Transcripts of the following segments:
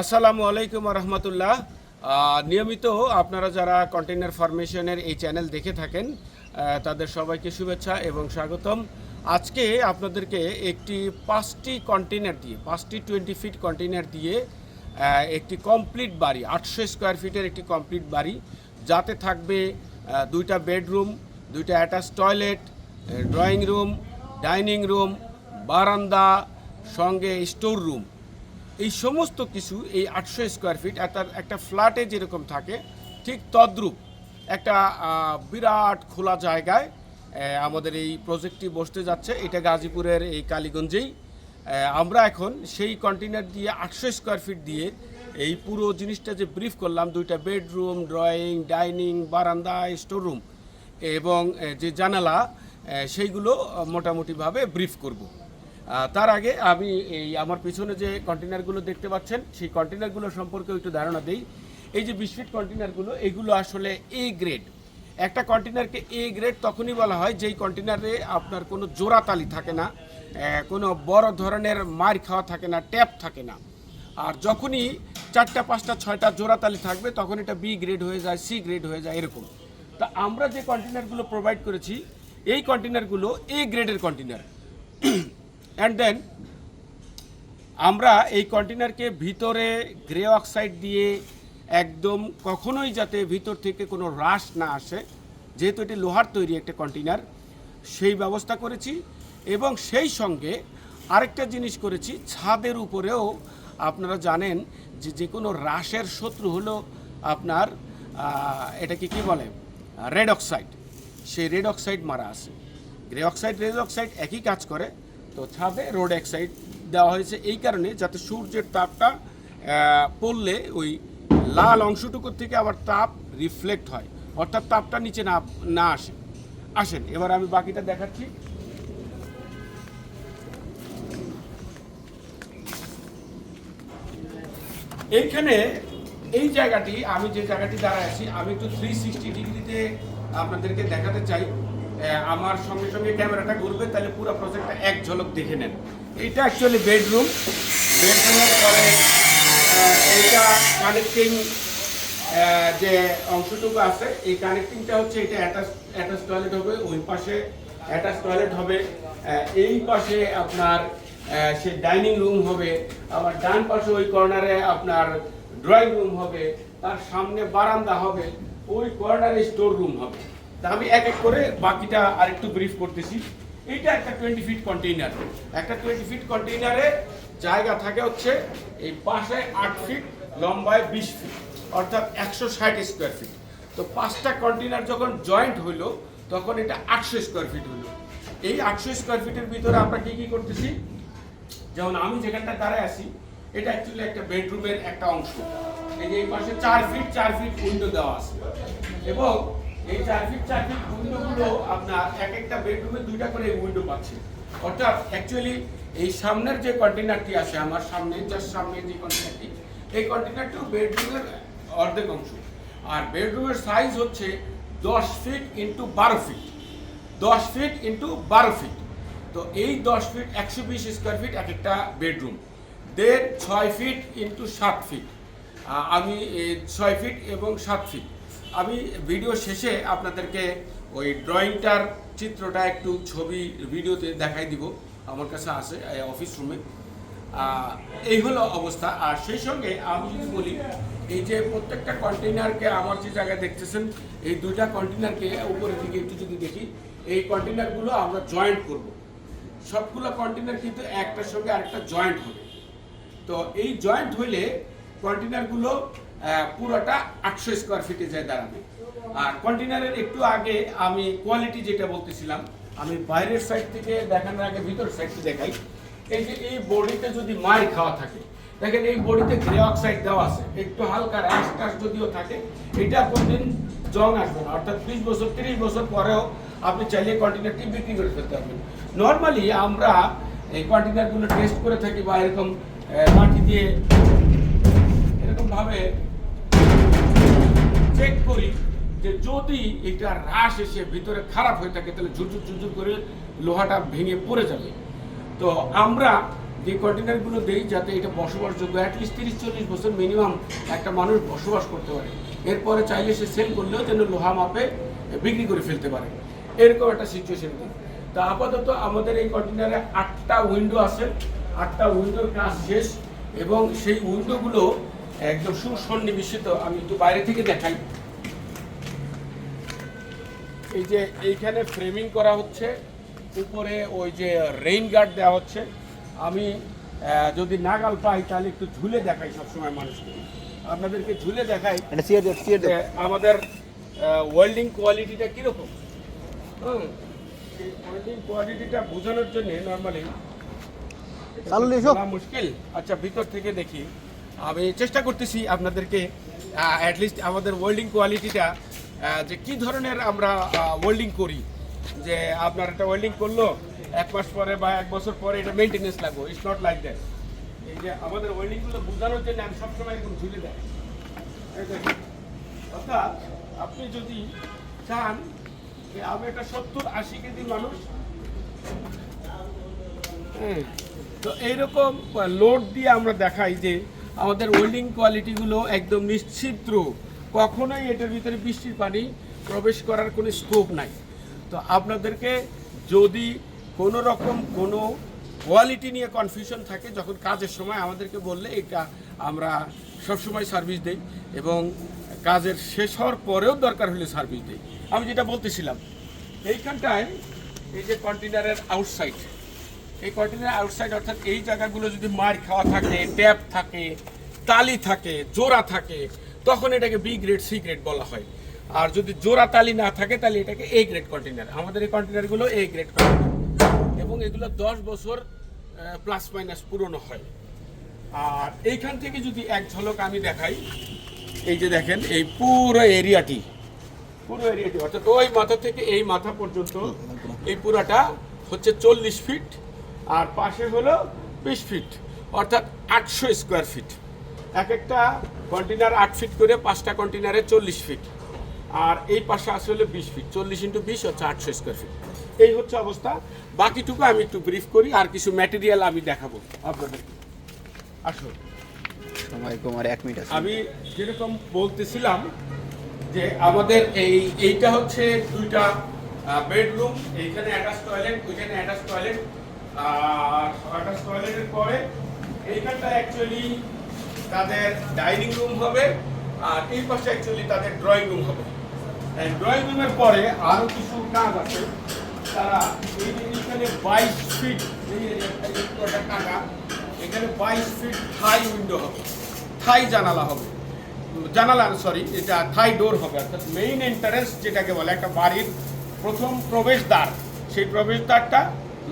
আসসালামু আলাইকুম রহমতুল্লাহ। নিয়মিত আপনারা যারা কন্টেনার ফরমেশনের এই চ্যানেল দেখে থাকেন তাদের সবাইকে শুভেচ্ছা এবং স্বাগতম। আজকে আপনাদেরকে একটি পাঁচটি কন্টেনার দিয়ে, পাঁচটি টোয়েন্টি ফিট কন্টেনার দিয়ে একটি কমপ্লিট বাড়ি, আটশো স্কোয়ার ফিটের একটি কমপ্লিট বাড়ি, যাতে থাকবে দুইটা বেডরুম, দুইটা attach toilet drawing room, dining room, বারান্দা, সঙ্গে স্টোর রুম। এই সমস্ত কিছু এই আটশো স্কোয়ার ফিট একটা একটা ফ্ল্যাটে যেরকম থাকে, ঠিক তদ্রূপ একটা বিরাট খোলা জায়গায় আমাদের এই প্রজেক্টটি বসতে যাচ্ছে, এটা গাজীপুরের এই কালীগঞ্জেই। আমরা এখন সেই কন্টেনার দিয়ে আটশো স্কোয়ার ফিট দিয়ে এই পুরো জিনিসটা যে ব্রিফ করলাম, দুইটা বেডরুম ড্রয়িং ডাইনিং বারান্দা স্টোর রুম এবং যে জানালা সেইগুলো মোটামুটিভাবে ব্রিফ করব। তার আগে আমি এই আমার পিছনে যে কন্টেনারগুলো দেখতে পাচ্ছেন, সেই কন্টেনারগুলো সম্পর্কে একটু ধারণা দেই। এই যে বিশ ফিট কন্টেনারগুলো এগুলো আসলে এ গ্রেড একটা কন্টেনারকে এ গ্রেড তখনই বলা হয় যেই কন্টেনারে আপনার কোনো জোড়াতালি থাকে না কোনো বড় ধরনের মার খাওয়া থাকে না, ট্যাপ থাকে না। আর যখনই চারটা, পাঁচটা, ছয়টা জোড়াতালি থাকবে, তখন এটা বি গ্রেড হয়ে যায় সি গ্রেড হয়ে যায়, এরকম। তা আমরা যে কন্টেনারগুলো প্রোভাইড করেছি, এই কন্টেনারগুলো এ গ্রেডের কন্টেনার অ্যান্ড দেন আমরা এই কন্টেনারকে ভিতরে গ্রে অক্সাইড দিয়ে একদম কখনোই যাতে ভিতর থেকে কোনো হ্রাস না আসে, যেহেতু এটি লোহার তৈরি একটা কন্টেনার সেই ব্যবস্থা করেছি। এবং সেই সঙ্গে আরেকটা জিনিস করেছি, ছাদের উপরেও আপনারা জানেন যে যে কোনো হ্রাসের শত্রু হলো আপনার এটাকে কি বলে? Red oxide. সেই রেড অক্সাইড মারা আছে। গ্রে অক্সাইড, রেড অক্সাইড একই কাজ করে। তো ছাদে রোড অক্সাইড দেওয়া হয়েছে। এই কারণে যাতে সূর্যের তাপটা পড়লে ওই লাল অংশটুকুর থেকে আবার তাপ রিফ্লেক্ট হয়। অর্থাৎ তাপটা নিচে না না আসে, আসেন। এবার আমি বাকিটা দেখাচ্ছি। এইখানে এই জায়গাটি, আমি যে জায়গাটি দাঁড়ায় আছি, আমি একটু থ্রি সিক্সটি ডিগ্রিতে আপনাদেরকে দেখাতে চাই। আমার সঙ্গে সঙ্গে ক্যামেরাটা ঘুরবে, তাহলে পুরো প্রজেক্টটা এক ঝলক দেখে নেন। এইটা অ্যাকচুয়ালি বেডরুম বেডরুমের পরে এইটা কানেক্টিং যে অংশটুকু আছে, এই কানেক্টিংটা হচ্ছে এটা অ্যাটাচ অ্যাটাচ টয়লেট হবে, ওই পাশে অ্যাটাচ টয়লেট হবে। এই পাশে আপনার সে ডাইনিং রুম হবে, আবার ডান পাশে ওই কর্নারে আপনার ড্রয়িং রুম হবে, তার সামনে বারান্দা হবে, ওই কর্নারে স্টোর রুম হবে। তা আমি এক এক করে বাকিটা আরেকটু ব্রিফ করতেছি। এটা একটা টোয়েন্টি ফিট কন্টেইনার একটা টোয়েন্টি ফিট কন্টেইনারে জায়গা থাকে হচ্ছে এই পাশে আট ফিট লম্বায় বিশ ফিট অর্থাৎ একশো ষাট স্কোয়ার ফিট তো পাঁচটা কন্টেইনার যখন জয়েন্ট হইল, তখন এটা আটশো স্কোয়ার ফিট হলো এই আটশো স্কোয়ার ফিটের ভিতরে আমরা কি কি করতেছি? যেমন আমি যেখানটা দাঁড়ায় আছি, এটা অ্যাকচুয়ালি একটা বেডরুমের একটা অংশ। এই যে এই পাশে চার ফিট চার ফিট উইন্ডো দেওয়া আছে। এবং এই চার ফিট চার ফিট উইন্ডোগুলো আপনার এক একটা বেডরুমে দুইটা করে উইন্ডো পাচ্ছে। অর্থাৎ অ্যাকচুয়ালি এই সামনের যে কন্টেনারটি আছে, আমার সামনে জাস্ট সামনে যে কন্টেনারটি এই কন্টেনারটিও বেডরুমের অর্ধেক অংশ। আর বেডরুমের সাইজ হচ্ছে দশ ফিট ইন্টু বারো ফিট দশ ফিট ইন্টু বারো ফিট তো এই দশ ফিট একশো বিশ স্কোয়ার ফিট এক একটা বেডরুম দেড় ছয় ফিট ইন্টু সাত ফিট আমি ছয় ফিট এবং সাত ফিট আমি ভিডিও শেষে আপনাদেরকে ওই ড্রয়িংটার চিত্রটা একটু ছবি ভিডিওতে দেখাই দিব। আমার কাছে এই অফিস রুমে এই হলো অবস্থা। আর সেই সঙ্গে আমি যদি বলি, এই যে প্রত্যেকটা কন্টেনারকে আমার যে জায়গায় দেখতেছেন, এই দুইটা কন্টেনারকে উপরের দিকে একটু যদি দেখি, এই কন্টেনারগুলো আমরা জয়েন্ট করব। সবগুলো কন্টেনার কিন্তু একটার সঙ্গে আরেকটা জয়েন্ট হবে। তো এই জয়েন্ট হইলে কন্টেনারগুলো পুরোটা আটশো স্কোয়ার ফিটে যায় দাঁড়াবে। আর কন্টেনারের একটু আগে আমি কোয়ালিটি যেটা বলতেছিলাম, আমি বাইরের সাইড থেকে দেখানোর আগে ভিতর সাইডটি দেখাই। এই যে এই বডিতে যদি মার খাওয়া থাকে, দেখেন এই বডিতে গ্রে অক্সাইড দেওয়া আছে, একটু হালকা র্যাশ টাশ যদিও থাকে, এটা কোনদিন জং আসবে না। অর্থাৎ বিশ বছর, তিরিশ বছর পরেও আপনি চাইলে কন্টেনারটি বিক্রি করে ফেলতে পারবেন। নর্মালি আমরা এই কন্টেনারগুলো টেস্ট করে থাকি বা এরকম মাটি দিয়ে এরকম ভাবে চেক করি যে যদি এটা হ্রাস এসে ভিতরে খারাপ হয়ে থাকে, তাহলে ঝুরঝুর ঝুরঝুর করে লোহাটা ভেঙে পড়ে যাবে। তো আমরা যে কন্টেনারগুলো দেই যাতে এটা বসবাসযোগ্য অ্যাটলিস্ট তিরিশ চল্লিশ বছর মিনিমাম একটা মানুষ বসবাস করতে পারে। এরপরে চাইলে সে সেল করলেও যেন লোহা মাপে বিক্রি করে ফেলতে পারে। এরকম একটা সিচুয়েশন তা আপাতত আমাদের এই কন্টেনারে আটটা উইন্ডো আছে। আটটা উইন্ডোর কাজ শেষ এবং সেই উইন্ডোগুলো একদম সুসন্নিবেশিত আমি একটু বাইরে থেকে দেখাই। এই যে এইখানে ফ্রেমিং করা হচ্ছে উপরে ওই যে রেইন গার্ড দেওয়া হচ্ছে। আমি যদি নাগাল পাই তাহলে একটু ঝুলে দেখাই সবসময় মানুষকে। আপনাদেরকে ঝুলে দেখাই আমাদের ওয়েল্ডিং কোয়ালিটিটা কীরকম? হুম। ওয়েল্ডিং কোয়ালিটিটা বোঝানোর জন্য নর্মালি চালু মুশকিল। আচ্ছা ভিতর থেকে দেখি। আমি চেষ্টা করতেছি আপনাদেরকে অ্যাটলিস্ট আমাদের ওয়েল্ডিং কোয়ালিটিটা যে কি ধরনের আমরা ওয়েল্ডিং করি যে আপনার একটা ওয়েল্ডিং করল, এক মাস পরে বা এক বছর পরে এটা মেনটেনেন্স লাগবে ইটস নট লাইক দ্যাট এই যে আমাদের ওয়েল্ডিংগুলো বোঝানোর জন্য আমি সবসময় এরকম ঝুলে দেয়। অর্থাৎ আপনি যদি চান যে আমি একটা সত্তর আশি কেজি মানুষ তো এইরকম লোড দিয়ে আমরা দেখাই যে আমাদের ওয়েল্ডিং কোয়ালিটিগুলো একদম নিশ্চিত্র কখনোই এটার ভিতরে বৃষ্টির পানি প্রবেশ করার কোনো স্কোপ নাই। তো আপনাদেরকে যদি কোনো রকম কোনো কোয়ালিটি নিয়ে কনফিউশন থাকে, যখন কাজের সময় আমাদেরকে বললে এটা আমরা সবসময় সার্ভিস দেই এবং কাজের শেষ হওয়ার পরেও দরকার হলে সার্ভিস দেই। আমি যেটা বলতেছিলাম, এইখানটায় এই যে কন্টেনারের আউটসাইড এই কন্টেনার আউটসাইড অর্থাৎ এই জায়গাগুলো যদি মার খাওয়া থাকে, ট্যাপ থাকে, তালি থাকে, জোড়া থাকে, তখন এটাকে বি গ্রেড সি গ্রেড বলা হয়। আর যদি জোড়া তালি না থাকে, তাহলে এটাকে এ গ্রেড কন্টেনার আমাদের এই কন্টেনারগুলো এ গ্রেড কন্টেনার এবং এগুলো দশ বছর প্লাস মাইনাস পুরনো হয়। আর এইখান থেকে যদি এক ঝলক আমি দেখাই, এই যে দেখেন, এই পুরো এরিয়াটি পুরো এরিয়াটি অর্থাৎ ওই মাথা থেকে এই মাথা পর্যন্ত এই পুরাটা হচ্ছে চল্লিশ ফিট আর পাশে হলো বিশ ফিট অর্থাৎ আটশো স্কোয়ার ফিট এক একটা কন্টেনার আট ফিট করে পাঁচটা কন্টেনারে চল্লিশ ফিট আর এই পাশে আসে হলো বিশ ফিট চল্লিশ ইন্টু বিশ হচ্ছে আটশো স্কোয়ার ফিট এই হচ্ছে অবস্থা। বাকিটুকু আমি একটু ব্রিফ করি আর কিছু ম্যাটেরিয়াল আমি দেখাবো আপনাদেরকে। আসুন। সময় কুমার এক মিনিট আমি যেরকম বলতেছিলাম যে আমাদের এই এইটা হচ্ছে দুইটা বেডরুম এইখানে অ্যাটাচ টয়লেট ওইখানে অ্যাটাচ টয়লেট আর অ্যাটাচ টয়লেটের পরে এইখানটা অ্যাকচুয়ালি তাদের ডাইনিং রুম হবে, আর এই পাশে অ্যাকচুয়ালি তাদের ড্রয়িং রুম হবে। ড্রয়িং রুমের পরে আরও কিছু কাজ আছে। তারা এই যে এখানে বাইশ ফিট একটা টাকা এখানে বাইশ ফিট থাই উইন্ডো হবে। থাই জানালা হবে। জানালা সরি এটা থাই ডোর হবে, অর্থাৎ মেইন এন্টারেন্স যেটাকে বলে, একটা বাড়ির প্রথম প্রবেশদ্বার। সেই প্রবেশদ্বারটা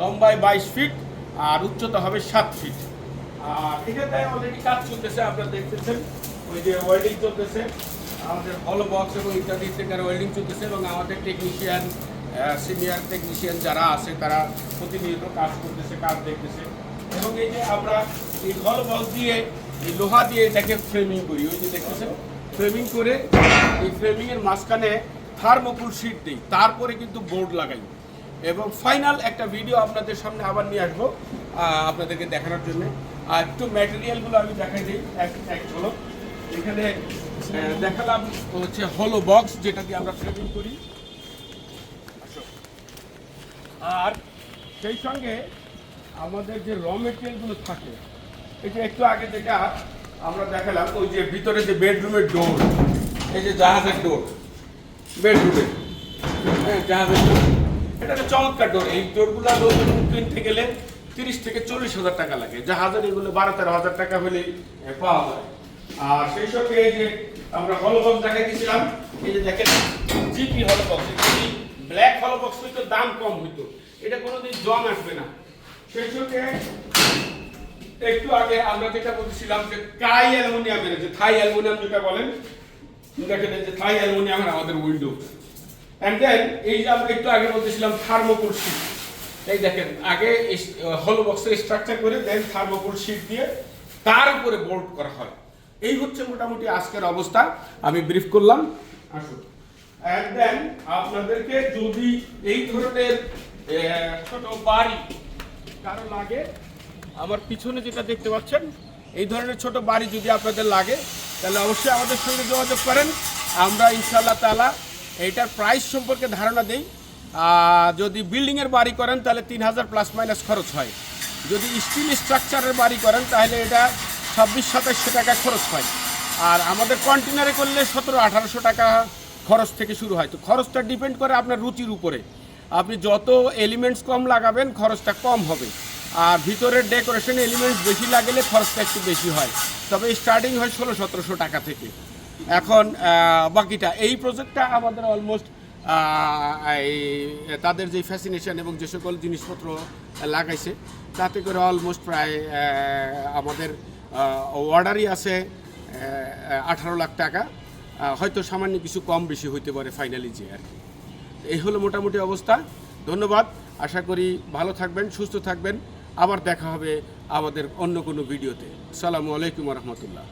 লম্বায় বাইশ ফিট আর উচ্চতা হবে সাত ফিট আর এখানে অলরেডি কাজ চলতেছে, আপনারা দেখতেছেন, ওই যে ওয়েল্ডিং চলতেছে, আমাদের হল বক্স এবং ইত্যাদি ইত্যাদি ওয়েল্ডিং চলতেছে এবং আমাদের টেকনিশিয়ান সিনিয়র টেকনিশিয়ান যারা আছে, তারা প্রতিনিয়ত কাজ করতেছে, কাজ দেখতেছে। এবং এই যে আমরা এই হল বক্স দিয়ে, এই লোহা দিয়ে এটাকে ফ্রেমিং করি, ওই যে দেখতেছেন? ফ্রেমিং করে, এই ফ্রেমিংয়ের মাঝখানে থার্মোকুল শিট দিই, তারপরে কিন্তু বোর্ড লাগাই। এবং ফাইনাল একটা ভিডিও আপনাদের সামনে আবার নিয়ে আসব আপনাদেরকে দেখানোর জন্য। আর একটু ম্যাটেরিয়ালগুলো আমি দেখাই দিই, এক এক ঝলক। এখানে দেখালাম হচ্ছে হলো বক্স যেটা দিয়ে আমরা ফ্রেমিং করি। আর সেই সঙ্গে আমাদের যে র মেটেরিয়ালগুলো থাকে এটা একটু আগে যেটা আমরা দেখালাম, ওই যে ভিতরে যে বেডরুমের ডোর এই যে জাহাজের ডোর বেডরুমের হ্যাঁ জাহাজের ডোর এটা একটা চমৎকার ডোর এই ডোরগুলো কিনতে গেলে তিরিশ থেকে চল্লিশ হাজার টাকা লাগে। জাহাজের এগুলো বারো তেরো হাজার টাকা হলেই পাওয়া যায়। আর সেই সঙ্গে এই যে আমরা হলবক্স দেখাই দিয়েছিলাম, এই যে দেখেন জিপি হলবক্স ব্ল্যাক হলবক্স হইতো, দাম কম হইতো। এটা কোনোদিন জং আসবে না। সেই সঙ্গে একটু আগে আমরা যেটা বলছিলাম যে কাই অ্যালুমিনিয়ামের, যে থাই অ্যালুমিনিয়াম যেটা বলেন, দেখেন যে থাই অ্যালুমিনিয়ামের আমাদের উইন্ডো অ্যান্ড দেন এই যে আমরা একটু আগে বলতেছিলাম থার্মোকোল শিট এই দেখেন, আগে হলো বক্সের স্ট্রাকচার করে দেন থার্মোকোল শিট দিয়ে তার উপরে বোল্ট করা হয়। এই হচ্ছে মোটামুটি আজকের অবস্থা। আমি ব্রিফ করলাম। আসুন। অ্যান্ড দেন আপনাদেরকে যদি এই ধরনের ছোট বাড়ি কারও লাগে, আমার পিছনে যেটা দেখতে পাচ্ছেন, এই ধরনের ছোট বাড়ি যদি আপনাদের লাগে, তাহলে অবশ্যই আমাদের সঙ্গে যোগাযোগ করেন। আমরা ইনশাআল্লাহ তাআলা এইটার প্রাইস সম্পর্কে ধারণা দেই। যদি বিল্ডিংয়ের বাড়ি করেন, তাহলে তিন হাজার প্লাস মাইনাস খরচ হয়। যদি স্টিল স্ট্রাকচারের বাড়ি করেন, তাহলে এটা ছাব্বিশ সাতাশশো টাকা খরচ হয়। আর আমাদের কন্টেনারে করলে সতেরো, আঠারোশো টাকা খরচ থেকে শুরু হয়। তো খরচটা ডিপেন্ড করে আপনার রুচির উপরে। আপনি যত এলিমেন্টস কম লাগাবেন, খরচটা কম হবে। আর ভিতরের ডেকোরেশন এলিমেন্টস বেশি লাগালে খরচটা একটু বেশি হয়। তবে স্টার্টিং হয় ষোলো, সতেরোশো টাকা থেকে। এখন বাকিটা। এই প্রজেক্টটা আমাদের অলমোস্ট এই, তাদের যে ফ্যাসিনেশন এবং যে সকল জিনিসপত্র লাগাইছে, তাতে করে অলমোস্ট প্রায় আমাদের অর্ডারই আছে আঠারো লাখ টাকা। হয়তো সামান্য কিছু কম বেশি হইতে পারে ফাইনালি যে আর কি। এই হলো মোটামুটি অবস্থা। ধন্যবাদ। আশা করি ভালো থাকবেন, সুস্থ থাকবেন। আবার দেখা হবে আমাদের অন্য কোনো ভিডিওতে। সালামু আলাইকুম রহমতুল্লাহ।